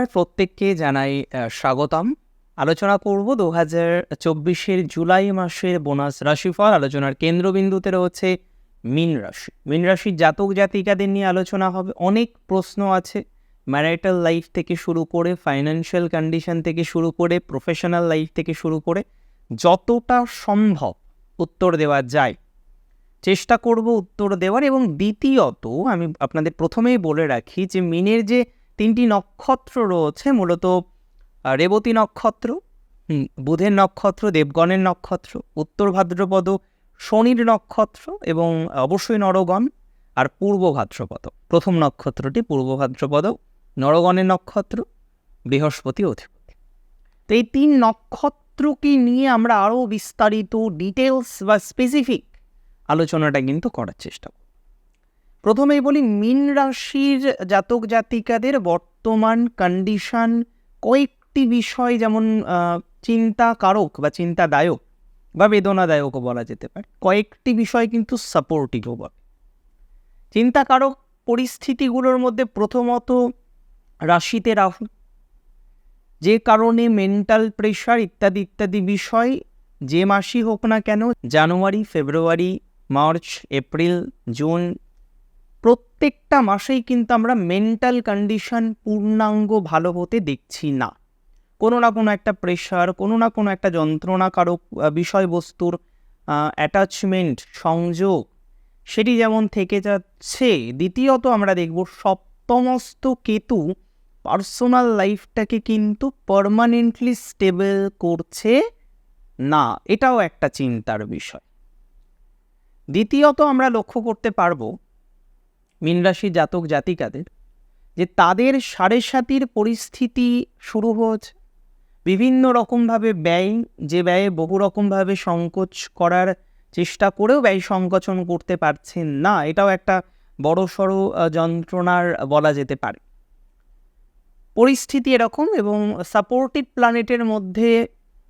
নমস্কার প্রত্যেককে জানাই স্বাগতম। আলোচনা করব দু হাজার চব্বিশের জুলাই মাসের বোনাস রাশিফল। আলোচনার কেন্দ্রবিন্দুতে রয়েছে মীন রাশি। মীন রাশির জাতক জাতিকাদের নিয়ে আলোচনা হবে। অনেক প্রশ্ন আছে। ম্যারিটাল লাইফ থেকে শুরু করে ফাইন্যান্সিয়াল কন্ডিশন থেকে শুরু করে প্রফেশনাল লাইফ থেকে শুরু করে যতটা সম্ভব উত্তর দেওয়া যায়। চেষ্টা করব উত্তর দেওয়ার এবং দ্বিতীয়ত আমি আপনাদের প্রথমেই বলে রাখি যে মিনের যে তিনটি নক্ষত্র রয়েছে, মূলত রেবতী নক্ষত্র বুধের নক্ষত্র, দেবগণের নক্ষত্র, উত্তর ভাদ্রপদ, শনির নক্ষত্র এবং অবশ্যই নরগণ আর পূর্ব ভাদ্রপদ। প্রথম নক্ষত্রটি পূর্ব ভাদ্রপদ, নরগণের নক্ষত্র, বৃহস্পতি অধিপতি। তো এই তিন নক্ষত্রকে নিয়ে আমরা আরও বিস্তারিত ডিটেলস বা স্পেসিফিক আলোচনাটা কিন্তু করার চেষ্টা প্রথমেই বলি, মীন রাশির জাতক জাতিকাদের বর্তমান কন্ডিশন কয়েকটি বিষয় যেমন চিন্তাকারক বা চিন্তাদায়ক বা বেদনাদায়কও বলা যেতে পারে। কয়েকটি বিষয় কিন্তু সাপোর্টিভও বলে। চিন্তাকারক পরিস্থিতিগুলোর মধ্যে প্রথমত রাশিতে রাহু। যে কারণে মেন্টাল প্রেশার ইত্যাদি ইত্যাদি বিষয় যে মাসই হোক না কেন, January, February, March, April, June প্রত্যেকটা মাসেই কিন্তু আমরা মেন্টাল কন্ডিশন পূর্ণাঙ্গ ভালো হতে দেখছি না। কোনো না কোনো একটা প্রেশার কোনো না কোনো একটা যন্ত্রণাকারক বিষয়বস্তুর অ্যাটাচমেন্ট সংযোগ, সেটি যেমন থেকে যাচ্ছে, দ্বিতীয়ত আমরা দেখব সপ্তমস্ত কেতু পার্সোনাল লাইফটাকে কিন্তু পারমানেন্টলি স্টেবল করছে না। এটাও একটা চিন্তার বিষয়। দ্বিতীয়ত আমরা লক্ষ্য করতে পারব মীনরাশি জাতক জাতিকাদের, যে তাদের সাড়ে সাতির পরিস্থিতি শুরু হয়েছে। বিভিন্ন রকমভাবে ব্যয়, যে ব্যয়ে বহু রকমভাবে সংকোচ করার চেষ্টা করেও ব্যয় সংকোচন করতে পারছেন না, এটাও একটা বড় সড়ো যন্ত্রণার বলা যেতে পারে। পরিস্থিতি এরকম এবং সাপোর্টিভ প্ল্যানেটের মধ্যে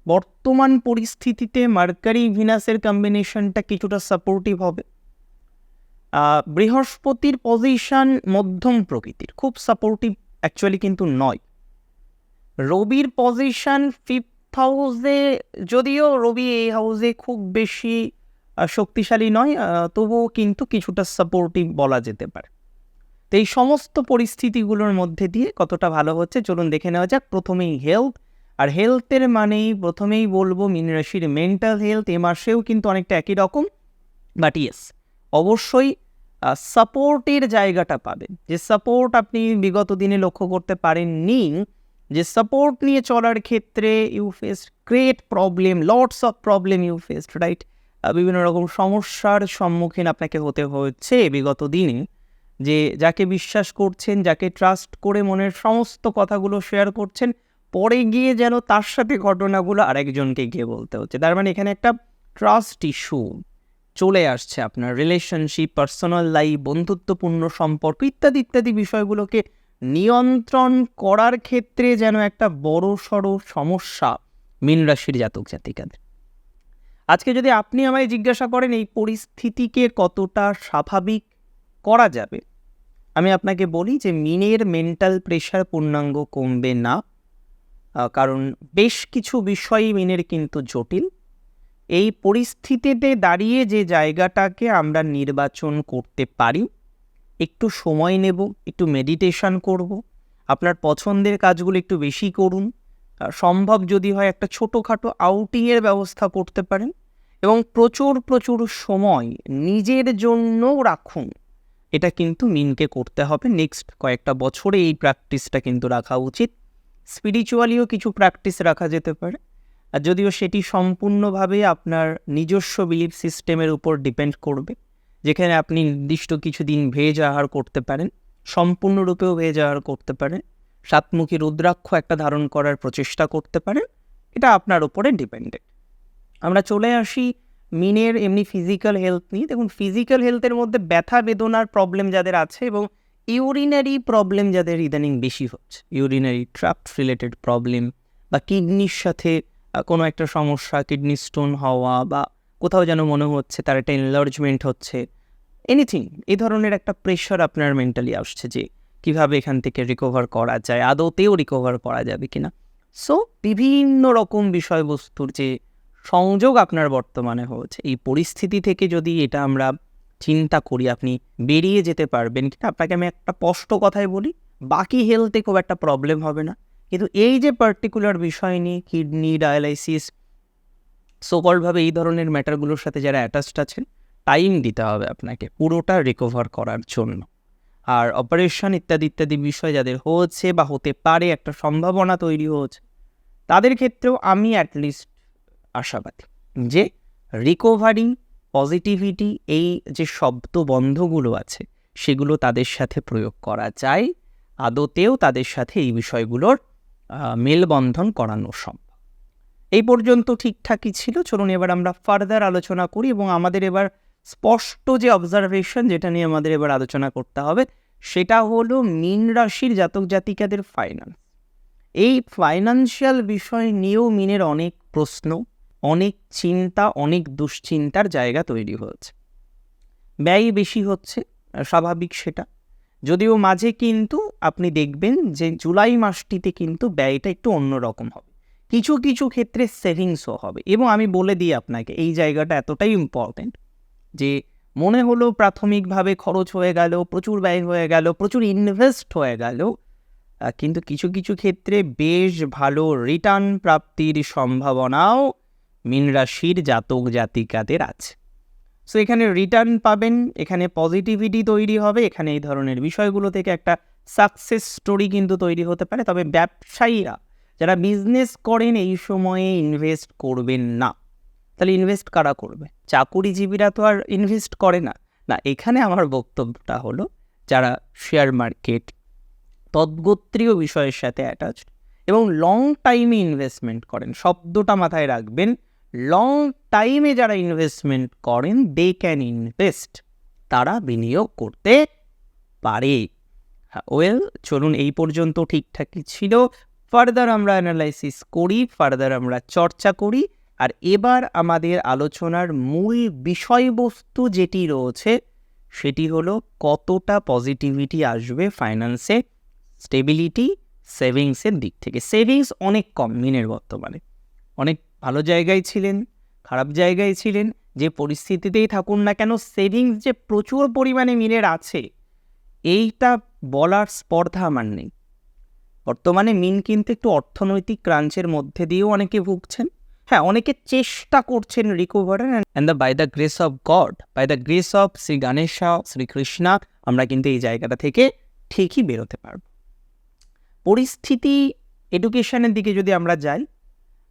বর্তমান পরিস্থিতিতে মার্কারি ভিনাসের কম্বিনেশনটা কিছুটা সাপোর্টিভ হবে। বৃহস্পতির পজিশন মধ্যম প্রকৃতির, খুব সাপোর্টিভ অ্যাকচুয়ালি কিন্তু নয়। রবির পজিশন ফিফথ হাউসে যদিও রবি এই হাউসে খুব বেশি শক্তিশালী নয় তবুও কিন্তু কিছুটা সাপোর্টিভ বলা যেতে পারে। তো এই সমস্ত পরিস্থিতিগুলোর মধ্যে দিয়ে কতটা ভালো হচ্ছে, চলুন দেখে নেওয়া যাক। প্রথমেই হেলথ আর হেলথের মানেই প্রথমেই বলব মীন রাশির মেন্টাল হেলথ এ মাসেও কিন্তু অনেকটা একই রকম বাট ইয়েস অবশ্যই সাপোর্টের জায়গাটা পাবেন। যে সাপোর্ট আপনি বিগত দিনে লক্ষ্য করতে পারেননি, যে সাপোর্ট নিয়ে চলার ক্ষেত্রে you face great problem lots of problem you faced right বিভিন্ন রকম সমস্যার সম্মুখীন আপনাকে হতে হয়েছে বিগত দিনে, যে যাকে বিশ্বাস করছেন, যাকে ট্রাস্ট করে মনের সমস্ত কথাগুলো শেয়ার করছেন, পরে গিয়ে যেন তার সাথে ঘটনাগুলো আরেকজনকে গিয়ে বলতে হচ্ছে। তার মানে এখানে একটা ট্রাস্ট ইস্যু চলে আসছে আপনার রিলেশনশিপ পার্সোনাল লাইফ বন্ধুত্বপূর্ণ সম্পর্ক ইত্যাদি ইত্যাদি বিষয়গুলোকে নিয়ন্ত্রণ করার ক্ষেত্রে যেন একটা বড় সড়ো সমস্যা মীন রাশির জাতক জাতিকাদের। আজকে যদি আপনি আমায় জিজ্ঞাসা করেন এই পরিস্থিতিকে কতটা স্বাভাবিক করা যাবে, আমি আপনাকে বলি যে মিনের মেন্টাল প্রেশার পূর্ণাঙ্গ কমবে না কারণ বেশ কিছু বিষয়ই মিনের কিন্তু জটিল। এই পরিস্থিতিতে দাঁড়িয়ে যে জায়গাটাকে আমরা নির্বাচন করতে পারি, একটু সময় নেব, একটু মেডিটেশন করব। আপনার পছন্দের কাজগুলো একটু বেশি করুন। সম্ভব যদি হয় একটা ছোটোখাটো আউটিংয়ের ব্যবস্থা করতে পারেন এবং প্রচুর প্রচুর সময় নিজের জন্যও রাখুন। এটা কিন্তু মিনকে করতে হবে। নেক্সট কয়েকটা বছরে এই প্র্যাকটিসটা কিন্তু রাখা উচিত। স্পিরিচুয়ালিও কিছু প্র্যাকটিস রাখা যেতে পারে। আর যদিও সেটি সম্পূর্ণভাবে আপনার নিজস্ব বিলিফ সিস্টেমের উপর ডিপেন্ড করবে, যেখানে আপনি নির্দিষ্ট কিছু দিন ভেজ আহার করতে পারেন, সম্পূর্ণরূপেও ভেজ আহার করতে পারেন, সাতমুখী রুদ্রাক্ষ একটা ধারণ করার প্রচেষ্টা করতে পারেন, এটা আপনার উপরে ডিপেন্ডেন্ট আমরা চলে আসি মিনের এমনি ফিজিক্যাল হেলথ নিয়ে। দেখুন ফিজিক্যাল হেলথের মধ্যে ব্যথা বেদনার প্রবলেম যাদের আছে এবং ইউরিনারি প্রবলেম যাদের ইদানিং বেশি হচ্ছে। ইউরিনারি ট্রাপ্ট রিলেটেড প্রবলেম বা কিডনির সাথে কোনো একটা সমস্যা কিডনি স্টোন হওয়া বা কোথাও যেন মনে হচ্ছে তার একটা এনলার্জমেন্ট হচ্ছে এনিথিং এই ধরনের একটা প্রেশার আপনার মেন্টালি আসছে যে কীভাবে এখান থেকে রিকভার করা যায়, আদতেও রিকভার করা যাবে কিনা। সো বিভিন্ন রকম বিষয়বস্তুর যে সংযোগ আপনার বর্তমানে হয়েছে, এই পরিস্থিতি থেকে যদি এটা আমরা চিন্তা করি, আপনি বেরিয়ে যেতে পারবেন কিনা, আপনাকে আমি একটা স্পষ্ট কথাই বলি, বাকি হেলথে খুব একটা প্রবলেম হবে না। কিন্তু এই যে পার্টিকুলার বিষয় নিয়ে কিডনি ডায়ালাইসিস সোকলভাবে এই ধরনের ম্যাটারগুলোর সাথে যারা অ্যাটাচড আছেন টাইম দিতে হবে আপনাকে পুরোটা রিকভার করার জন্য। আর অপারেশন ইত্যাদি ইত্যাদি বিষয় যাদের হচ্ছে বা হতে পারে, একটা সম্ভাবনা তৈরি হচ্ছে তাদের ক্ষেত্রেও আমি অ্যাটলিস্ট আশাবাদী যে রিকভারি পজিটিভিটি এই যে শব্দ বন্ধগুলো আছে, সেগুলো তাদের সাথে প্রয়োগ করা যায়। আদতেও তাদের সাথে এই বিষয়গুলোর মেলবন্ধন করানো সম্ভব। এই পর্যন্ত ঠিকঠাকই ছিল। চলুন এবার আমরা ফার্দার আলোচনা করি এবং আমাদের এবার স্পষ্ট যে অবজারভেশন যেটা নিয়ে আমাদের এবার আলোচনা করতে হবে, সেটা হলো মীন রাশির জাতক জাতিকাদের ফাইন্যান্স এই ফাইন্যান্সিয়াল বিষয় নিয়েও মিনের অনেক প্রশ্ন, অনেক চিন্তা, অনেক দুশ্চিন্তার জায়গা তৈরি হয়েছে। ব্যয় বেশি হচ্ছে, স্বাভাবিক সেটা। যদিও মাঝে কিন্তু আপনি দেখবেন যে জুলাই মাসটিতে কিন্তু ব্যয়টা একটু অন্যরকম হবে। কিছু কিছু ক্ষেত্রে সেভিংসও হবে এবং আমি বলে দিই আপনাকে, এই জায়গাটা এতটাই ইম্পর্ট্যান্ট যে মনে হলো প্রাথমিকভাবে খরচ হয়ে গেল, প্রচুর ব্যয় হয়ে গেল, প্রচুর ইনভেস্ট হয়ে গেল কিন্তু কিছু কিছু ক্ষেত্রে বেশ ভালো রিটার্ন প্রাপ্তির সম্ভাবনাও মীন রাশির জাতক জাতিকাদের আছে। সো এখানে রিটার্ন পাবেন, এখানে পজিটিভিটি তৈরি হবে, এখানে এই ধরনের বিষয়গুলো থেকে একটা সাকসেস স্টোরি কিন্তু তৈরি হতে পারে। তবে ব্যবসায়ীরা, যারা বিজনেস করেন, এই সময়ে ইনভেস্ট করবেন না। তাহলে ইনভেস্ট কারা করবে? চাকুরিজীবীরা তো আর ইনভেস্ট করে না। না, এখানে আমার বক্তব্যটা হলো, যারা শেয়ার মার্কেট তদ্গোত্রীয় বিষয়ের সাথে অ্যাটাচড এবং লং টাইমে ইনভেস্টমেন্ট করেন, শব্দটা মাথায় রাখবেন লং টাইমে যারা ইনভেস্টমেন্ট করেন দে ক্যান ইনভেস্ট তারা বিনিয়োগ করতে পারে। ওয়েল চলুন এই পর্যন্ত ঠিকঠাকই ছিল। ফার্দার আমরা অ্যানালাইসিস করি ফার্দার আমরা চর্চা করি। আর এবার আমাদের আলোচনার মূল বিষয়বস্তু যেটি রয়েছে, সেটি হলো কতটা পজিটিভিটি আসবে ফাইন্যান্সে স্টেবিলিটি সেভিংসের দিক থেকে। সেভিংস অনেক কম, মিনের বর্তমানে। অনেক ভালো জায়গায় ছিলেন, খারাপ জায়গায় ছিলেন, যে পরিস্থিতিতেই থাকুন না কেন, সেভিংস যে প্রচুর পরিমাণে মিনের আছে, এইটা বলার স্পর্ধা আমার নেই। বর্তমানে মিন কিন্তু একটু অর্থনৈতিক ক্রাঞ্চের মধ্যে দিয়েও অনেকে ভুগছেন। হ্যাঁ অনেকে চেষ্টা করছেন recover and the by the grace of God by the grace of Shri Ganesha Shrikrishna আমরা কিন্তু এই জায়গাটা থেকে ঠিকই বেরোতে পারব। পরিস্থিতি এডুকেশনের দিকে যদি আমরা যাই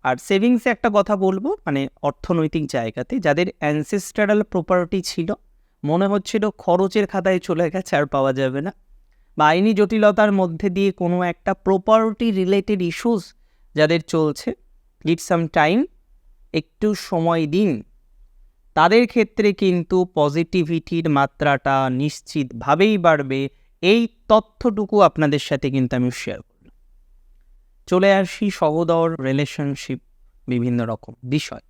আর সেভিংসে একটা কথা বলব মানে অর্থনৈতিক জায়গাতে যাদের অ্যানসেস্টারাল প্রপার্টি ছিল, মনে হচ্ছিল খরচের খাতায় চলে গেছে আর পাওয়া যাবে না। বা আইনি জটিলতার মধ্যে দিয়ে কোনো একটা প্রপার্টি রিলেটেড ইস্যুস যাদের চলছে গিভ সাম টাইম একটু সময় দিন। তাদের ক্ষেত্রে কিন্তু পজিটিভিটির মাত্রাটা নিশ্চিতভাবেই বাড়বে। এই তথ্যটুকু আপনাদের সাথে কিন্তু আমি শেয়ার চলে আসি সহদর রিলেশনশিপ বিভিন্ন রকম বিষয়।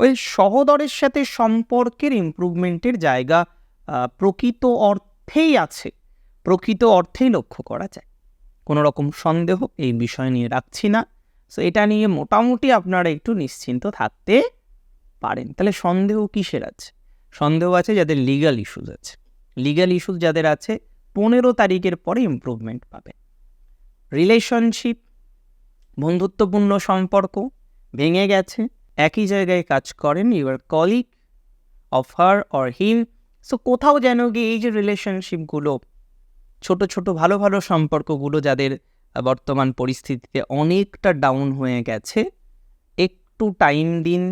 ওই সহদরের সাথে সম্পর্কের ইমপ্রুভমেন্টের জায়গা প্রকৃত অর্থেই আছে। প্রকৃত অর্থেই লক্ষ্য করা যায়। কোনো রকম সন্দেহ এই বিষয় নিয়ে রাখছি না। সো এটা নিয়ে মোটামুটি আপনারা একটু নিশ্চিন্ত থাকতে পারেন। তাহলে সন্দেহ কিসের আছে? সন্দেহ আছে যাদের লিগাল ইস্যুজ আছে। লিগাল ইস্যুজ যাদের আছে, পনেরো তারিখের পরে ইমপ্রুভমেন্ট পাবে রিলেশনশিপ বন্ধুত্বপূর্ণ সম্পর্ক ভেঙে গেছে, একই জায়গায় কাজ করেন your colleague of her or him so কোথাও যেন গিয়ে এই যে রিলেশনশিপগুলো ছোট ছোট ভালো ভালো সম্পর্কগুলো যাদের বর্তমান পরিস্থিতিতে অনেকটা ডাউন হয়ে গেছে, একটু টাইম দিন,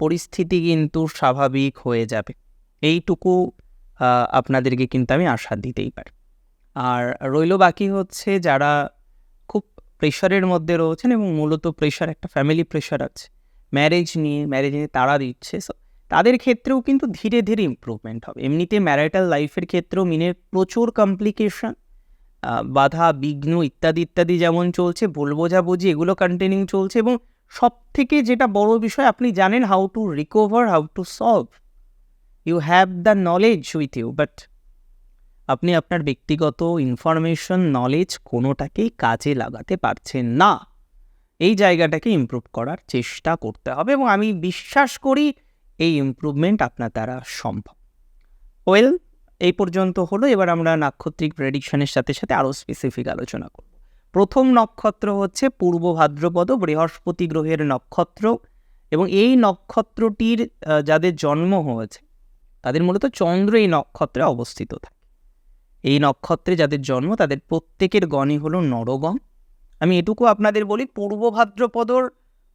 পরিস্থিতি কিন্তু স্বাভাবিক হয়ে যাবে। এইটুকু আপনাদেরকে কিন্তু আমি আশা দিতেই পারি। আর রইল বাকি হচ্ছে যারা প্রেশারের মধ্যে রয়েছেন এবং মূলত প্রেশার একটা ফ্যামিলি প্রেশার আছে। ম্যারেজ নিয়ে ম্যারেজ নিয়ে তারা দিচ্ছে সো তাদের ক্ষেত্রেও কিন্তু ধীরে ধীরে ইম্প্রুভমেন্ট হবে। এমনিতে ম্যারিটাল লাইফের ক্ষেত্রেও মিনের প্রচুর কমপ্লিকেশন বাধা, বিঘ্ন ইত্যাদি ইত্যাদি যেমন চলছে ভুল বোঝাবুঝি এগুলো কন্টিনিউ চলছে এবং সব থেকে যেটা বড় বিষয়, আপনি জানেন how to recover how to solve you have the knowledge with you but আপনি আপনার ব্যক্তিগত ইনফরমেশন নলেজ কোনোটাকেই কাজে লাগাতে পারছেন না। এই জায়গাটাকে ইমপ্রুভ করার চেষ্টা করতে হবে এবং আমি বিশ্বাস করি এই ইমপ্রুভমেন্ট আপনার দ্বারা সম্ভব। ওয়েল এই পর্যন্ত হলো। এবার আমরা নাক্ষত্রিক প্রেডিকশনের সাথে সাথে আরও স্পেসিফিক আলোচনা করব। প্রথম নক্ষত্র হচ্ছে পূর্ব ভাদ্রপদ, বৃহস্পতি গ্রহের নক্ষত্র এবং এই নক্ষত্রটির যাদের জন্ম হয়েছে, তাদের মূলত চন্দ্র এই নক্ষত্রে অবস্থিত থাকে। এই নক্ষত্রে যাদের জন্ম, তাদের প্রত্যেকের গণই হলো নরগণ। আমি এটুকু আপনাদের বলি, পূর্ব ভাদ্রপদর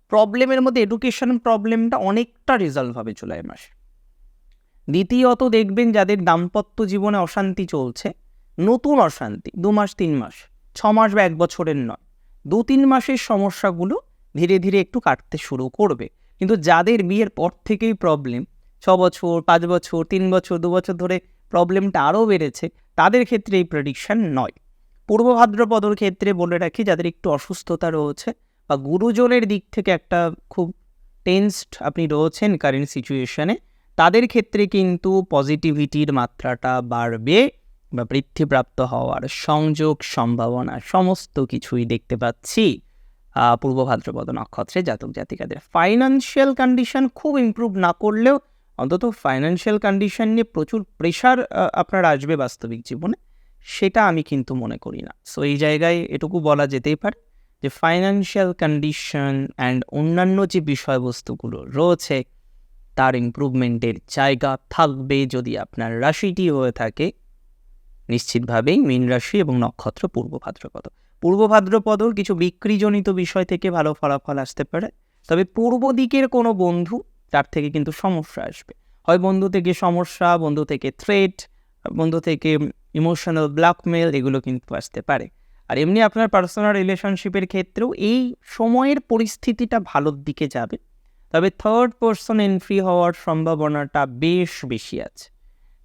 প্রবলেমের মধ্যে এডুকেশন প্রবলেমটা অনেকটা রিজলভ হবে জুলাই মাসে। দ্বিতীয়ত দেখবেন যাদের দাম্পত্য জীবনে অশান্তি চলছে, নতুন অশান্তি, দু মাস, তিন মাস, ছ মাস বা এক বছরের নয়, দু তিন মাসের সমস্যাগুলো ধীরে ধীরে একটু কাটতে শুরু করবে। কিন্তু যাদের বিয়ের পর থেকেই প্রবলেম ছ বছর, পাঁচ বছর, তিন বছর, দু বছর ধরে প্রবলেমটা আরও বেড়েছে, তাদের ক্ষেত্রে এই প্রেডিকশন নয়। পূর্ব ভাদ্রপদর ক্ষেত্রে বলে রাখি, যাদের একটু অসুস্থতা রয়েছে বা গুরুজনের দিক থেকে একটা খুব টেন্সড আপনি রয়েছেন কারেন্ট সিচুয়েশনে তাদের ক্ষেত্রে কিন্তু পজিটিভিটির মাত্রাটা বাড়বে বা বৃদ্ধিপ্রাপ্ত হওয়ার সংযোগ, সম্ভাবনা সমস্ত কিছুই দেখতে পাচ্ছি পূর্ব ভাদ্রপদ নক্ষত্রে জাতক জাতিকাদের ফাইন্যান্সিয়াল কন্ডিশন খুব ইমপ্রুভ না করলেও অন্তত ফাইন্যান্সিয়াল কন্ডিশন নিয়ে প্রচুর প্রেশার আপনার আসবে বাস্তবিক জীবনে, সেটা আমি কিন্তু মনে করি না। সো এই জায়গায় এটুকু বলা যেতেই পারে যে ফাইন্যান্সিয়াল কন্ডিশন অ্যান্ড অন্যান্য যে বিষয়বস্তুগুলো রয়েছে, তার ইম্প্রুভমেন্টের জায়গা থাকবে যদি আপনার রাশিটি হয়ে থাকে, নিশ্চিতভাবেই মীন রাশি এবং নক্ষত্র পূর্ব ভাদ্রপদ। পূর্ব ভাদ্রপদর কিছু বিক্রিজনিত বিষয় থেকে ভালো ফলাফল আসতে পারে, তবে পূর্ব দিকের কোনো বন্ধু তার থেকে কিন্তু সমস্যা আসবে। হয় বন্ধু থেকে সমস্যা, বন্ধু থেকে থ্রেট বন্ধু থেকে ইমোশনাল ব্ল্যাকমেল এগুলো কিন্তু আসতে পারে। আর এমনি আপনার পার্সোনাল রিলেশনশিপের ক্ষেত্রেও এই সময়ের পরিস্থিতিটা ভালোর দিকে যাবে। তবে থার্ড পার্সন এন্ট্রি হওয়ার সম্ভাবনাটা বেশ বেশি আছে।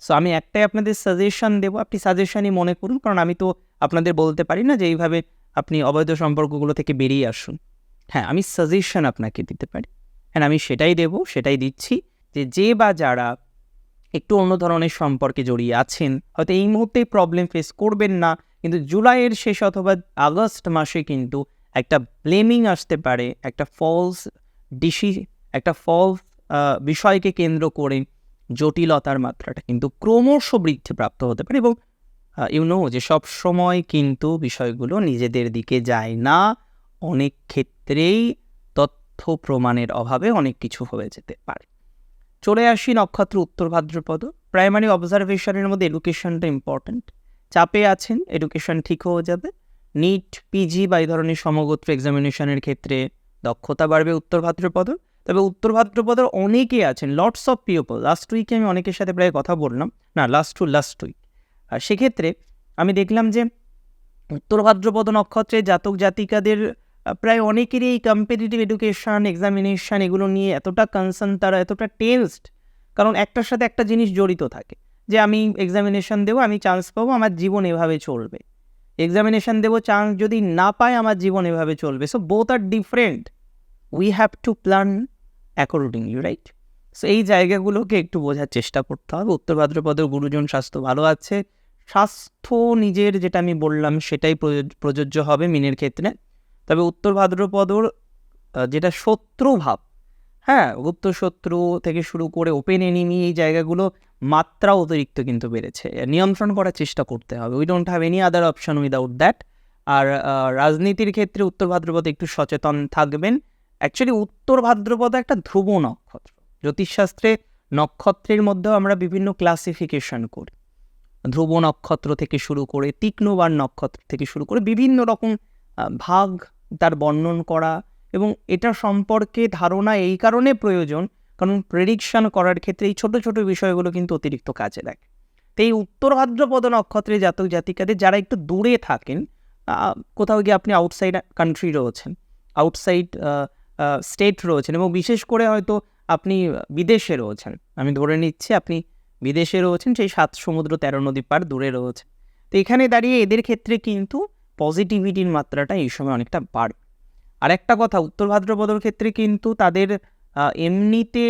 সো আমি একটাই আপনাদের সাজেশন দেবো। আপনি সাজেশনই মনে করুন, কারণ আমি তো আপনাদের বলতে পারি না যে এইভাবে আপনি অবৈধ সম্পর্কগুলো থেকে বেরিয়ে আসুন। হ্যাঁ আমি সাজেশন আপনাকে দিতে পারি। হ্যাঁ আমি সেটাই দেবো, সেটাই দিচ্ছি যে যে বা যারা একটু অন্য ধরনের সম্পর্কে জড়িয়ে আছেন, হয়তো এই মুহূর্তে প্রবলেম ফেস করবেন না, কিন্তু জুলাইয়ের শেষ অথবা আগস্ট মাসে কিন্তু একটা ব্লেমিং আসতে পারে, একটা ফলস ডিসি একটা ফলস বিষয়কে কেন্দ্র করে জটিলতার মাত্রাটা কিন্তু ক্রমশ বৃদ্ধিপ্রাপ্ত হতে পারে এবং ইউনো যে সব সময় কিন্তু বিষয়গুলো নিজেদের দিকে যায় না, অনেক ক্ষেত্রেই তথ্য প্রমাণের অভাবে অনেক কিছু হয়ে যেতে পারে। চলে আসি নক্ষত্র উত্তর ভাদ্রপদ। প্রাইমারি অবজারভেশনের মধ্যে এডুকেশনটা ইম্পর্ট্যান্ট চাপে আছেন এডুকেশন ঠিক হয়ে যাবে। নিট পিজি বা এই ধরনের সমগোত্র এক্সামিনেশনের ক্ষেত্রে দক্ষতা বাড়বে উত্তর ভাদ্রপদ। তবে উত্তর ভাদ্রপদের অনেকে আছেন লটস অফ পিওপল লাস্ট উইকে আমি অনেকের সাথে প্রায় কথা বললাম। না লাস্ট টু লাস্ট উইক আর সেক্ষেত্রে আমি দেখলাম যে উত্তর ভাদ্রপদ নক্ষত্রে জাতক জাতিকাদের প্রায় অনেকেরই এই কম্পিটিটিভ এডুকেশন এক্সামিনেশন এগুলো নিয়ে এতটা কনসার্ন তারা এতটা টেন্সড কারণ একটার সাথে একটা জিনিস জড়িত থাকে, যে আমি এক্সামিনেশন দেবো, আমি চান্স পাবো, আমার জীবন এভাবে চলবে। এক্সামিনেশন দেবো চান্স যদি না পাই আমার জীবন এভাবে চলবে। So both are different we have to plan accordingly right so এই জায়গাগুলোকে একটু বোঝার চেষ্টা করতে হবে। উত্তর ভাদ্রপদের গুরুজন স্বাস্থ্য ভালো আছে। স্বাস্থ্য নিজের, যেটা আমি বললাম, সেটাই প্রযোজ্য হবে মিনের ক্ষেত্রে। তবে উত্তর ভাদ্রপদর যেটা শত্রু ভাব হ্যাঁ গুপ্ত শত্রু থেকে শুরু করে ওপেন এনিমি এই জায়গাগুলো মাত্রা অতিরিক্ত কিন্তু বেড়েছে। নিয়ন্ত্রণ করার চেষ্টা করতে হবে। We don't have any other option without that আর রাজনীতির ক্ষেত্রে উত্তর ভাদ্রপদ একটু সচেতন থাকবেন। অ্যাকচুয়ালি উত্তর ভাদ্রপদ একটা ধ্রুব নক্ষত্র। জ্যোতিষশাস্ত্রে নক্ষত্রের মধ্যেও আমরা বিভিন্ন ক্লাসিফিকেশন করি। ধ্রুব নক্ষত্র থেকে শুরু করে তীক্ষ্ণবার নক্ষত্র থেকে শুরু করে বিভিন্ন রকম ভাগ, তার বর্ণন করা এবং এটা সম্পর্কে ধারণা এই কারণে প্রয়োজন, কারণ প্রেডিকশন করার ক্ষেত্রে এই ছোটো ছোটো বিষয়গুলো কিন্তু অতিরিক্ত কাজে লাগে। তো এই উত্তর ভাদ্রপদ নক্ষত্রে জাতক জাতিকাদের যারা একটু দূরে থাকেন কোথাও গিয়ে আপনি আউটসাইড কান্ট্রি রয়েছেন আউটসাইড স্টেট রয়েছেন এবং বিশেষ করে হয়তো আপনি বিদেশে রয়েছেন। আমি ধরে নিচ্ছি আপনি বিদেশে রয়েছেন, সেই সাত সমুদ্র তেরো নদী পার দূরে রয়েছেন। তো এখানে দাঁড়িয়ে এদের ক্ষেত্রে কিন্তু পজিটিভিটির মাত্রাটা এই সময় অনেকটা বাড়বে আর একটা কথা, উত্তর ভাদ্রপদর ক্ষেত্রে কিন্তু তাদের এমনিতে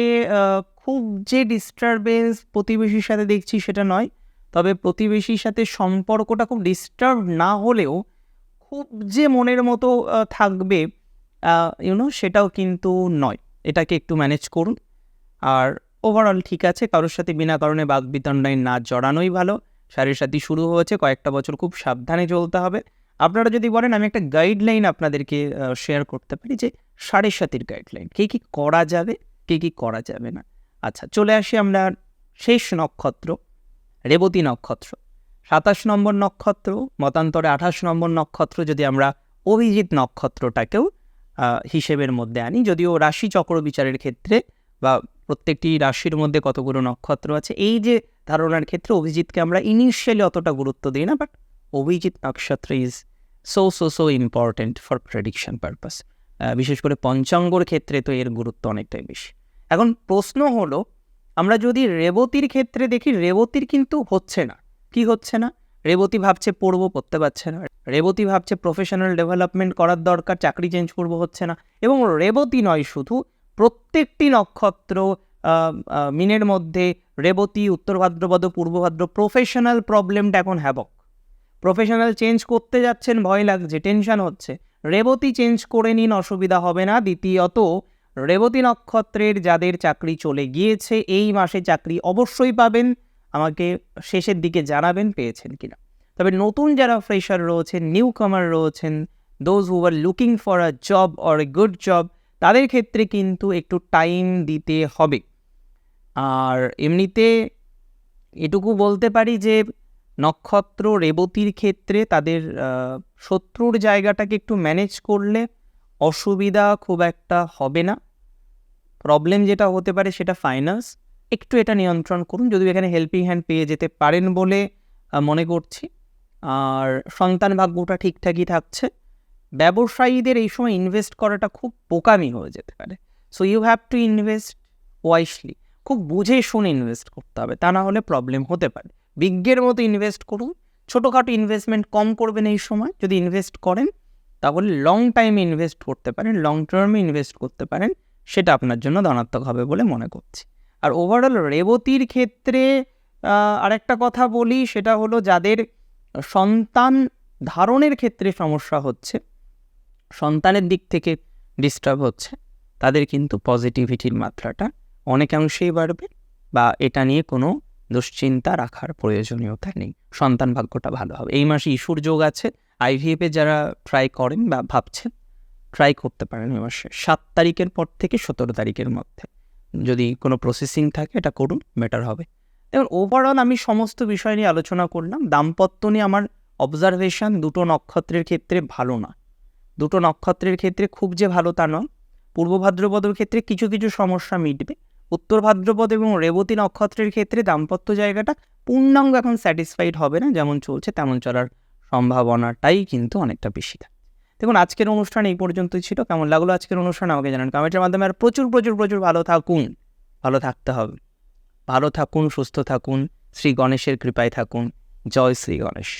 খুব যে ডিস্টারবেন্স প্রতিবেশীর সাথে দেখছি সেটা নয়, তবে প্রতিবেশীর সাথে সম্পর্কটা খুব ডিস্টার্ব না হলেও খুব যে মনের মতো থাকবে ইউনো সেটাও কিন্তু নয়। এটাকে একটু ম্যানেজ করুন। আর ওভারঅল ঠিক আছে, কারোর সাথে বিনা কারণে বাঘ বিতণ্ডায় না জড়ানোই ভালো। সারি সাথী শুরু হয়েছে, কয়েকটা বছর খুব সাবধানে চলতে হবে। আপনারা যদি বলেন, আমি একটা গাইডলাইন আপনাদেরকে শেয়ার করতে পারি যে সাড়ে সাতির গাইডলাইন কী কী করা যাবে, কী কী করা যাবে না। আচ্ছা চলে আসি আমরা শেষ নক্ষত্র, রেবতী নক্ষত্র। সাতাশ নম্বর নক্ষত্র, মতান্তরে আঠাশ নম্বর নক্ষত্র যদি আমরা অভিজিৎ নক্ষত্রটাকেও হিসেবের মধ্যে আনি, যদিও রাশি চক্র বিচারের ক্ষেত্রে বা প্রত্যেকটি রাশির মধ্যে কতগুলো নক্ষত্র আছে, এই যে ধারণার ক্ষেত্রে অভিজিৎকে আমরা ইনিশিয়ালি অতটা গুরুত্ব দিই না but Abhijit nakshatra is so so so important for prediction purpose বিশেষ করে পঞ্চাঙ্গর ক্ষেত্রে তো এর গুরুত্ব অনেকটাই বেশি। এখন প্রশ্ন হলো, আমরা যদি রেবতীর ক্ষেত্রে দেখি, রেবতীর কিন্তু হচ্ছে না। কি হচ্ছে না? রেবতী ভাবছে পড়ব, পড়তে পারছে না। রেবতী ভাবছে প্রফেশনাল ডেভেলপমেন্ট করার দরকার, চাকরি চেঞ্জ করব, হচ্ছে না। এবং রেবতী নয় শুধু, প্রত্যেকটি নক্ষত্র মিনের মধ্যে রেবতী, উত্তর ভাদ্রপদ, পূর্ব ভাদ্র প্রফেশনাল প্রবলেমটা এখন হ্যাবক প্রফেশনাল চেঞ্জ করতে যাচ্ছেন, ভয় লাগছে টেনশন হচ্ছে। রেবতী চেঞ্জ করে নিন, অসুবিধা হবে না। দ্বিতীয়ত, রেবতী নক্ষত্রের যাদের চাকরি চলে গিয়েছে, এই মাসে চাকরি অবশ্যই পাবেন। আমাকে শেষের দিকে জানাবেন, পেয়েছেন কিনা। তবে নতুন যারা ফ্রেশার রয়েছেন নিউ কামার রয়েছেন those who are looking for a job or a good job তাদের ক্ষেত্রে কিন্তু একটু টাইম দিতে হবে। আর এমনিতে এটুকু বলতে পারি যে নক্ষত্র রেবতীর ক্ষেত্রে তাদের শত্রুর জায়গাটাকে একটু ম্যানেজ করলে অসুবিধা খুব একটা হবে না। প্রবলেম যেটা হতে পারে সেটা ফাইন্যান্স একটু এটা নিয়ন্ত্রণ করুন, যদিও এখানে হেল্পিং হ্যান্ড পেয়ে যেতে পারেন বলে মনে করছি। আর সন্তান ভাগ্যটা ঠিকঠাকই থাকছে। ব্যবসায়ীদের এই সময় ইনভেস্ট করাটা খুব বোকামি হয়ে যেতে পারে। So you have to invest wisely খুব বুঝে শুনে ইনভেস্ট করতে হবে, তা না হলে প্রবলেম হতে পারে। বিজ্ঞের মতো ইনভেস্ট করুন। ছোটোখাটো ইনভেস্টমেন্ট কম করবেন এই সময়, যদি ইনভেস্ট করেন, তাহলে লং টাইমে ইনভেস্ট করতে পারেন লং টার্মে ইনভেস্ট করতে পারেন, সেটা আপনার জন্য ধনাত্মক হবে বলে মনে করছি। আর ওভারঅল রেবতীর ক্ষেত্রে আরেকটা কথা বলি, সেটা হলো যাদের সন্তান ধারণের ক্ষেত্রে সমস্যা হচ্ছে, সন্তানের দিক থেকে ডিস্টার্ব হচ্ছে, তাদের কিন্তু পজিটিভিটির মাত্রাটা অনেকাংশেই বাড়বে বা এটা নিয়ে কোনো দুশ্চিন্তা রাখার প্রয়োজনীয়তা নেই। সন্তান ভাগ্যটা ভালো হবে। এই মাসে ইস্যুর যোগ আছে। আইভিএফে যারা ট্রাই করেন বা ভাবছেন ট্রাই করতে পারেন এই মাসে। সাত তারিখের পর থেকে সতেরো তারিখের মধ্যে। যদি কোনো প্রসেসিং থাকে, এটা করুন বেটার হবে। এবং ওভারঅল আমি সমস্ত বিষয় নিয়ে আলোচনা করলাম। দাম্পত্য নিয়ে আমার অবজারভেশন দুটো নক্ষত্রের ক্ষেত্রে ভালো না। দুটো নক্ষত্রের ক্ষেত্রে খুব যে ভালো তা নয়। পূর্ব ভাদ্রপদের ক্ষেত্রে কিছু কিছু সমস্যা মিটবে। উত্তর ভাদ্রপদ এবং রেবতী নক্ষত্রের ক্ষেত্রে দাম্পত্য জায়গাটা পূর্ণাঙ্গ এখন স্যাটিসফাইড হবে না, যেমন চলছে তেমন চলার সম্ভাবনাটাই কিন্তু অনেকটা বেশি থাকে। দেখুন, আজকের অনুষ্ঠান এই পর্যন্তই ছিল। কেমন লাগল আজকের অনুষ্ঠান আমাকে জানান কমেন্টের মাধ্যমে। আর প্রচুর প্রচুর প্রচুর ভালো থাকুন, ভালো থাকতে হবে। ভালো থাকুন, সুস্থ থাকুন, শ্রী গণেশের কৃপায় থাকুন। জয় শ্রী গণেশ।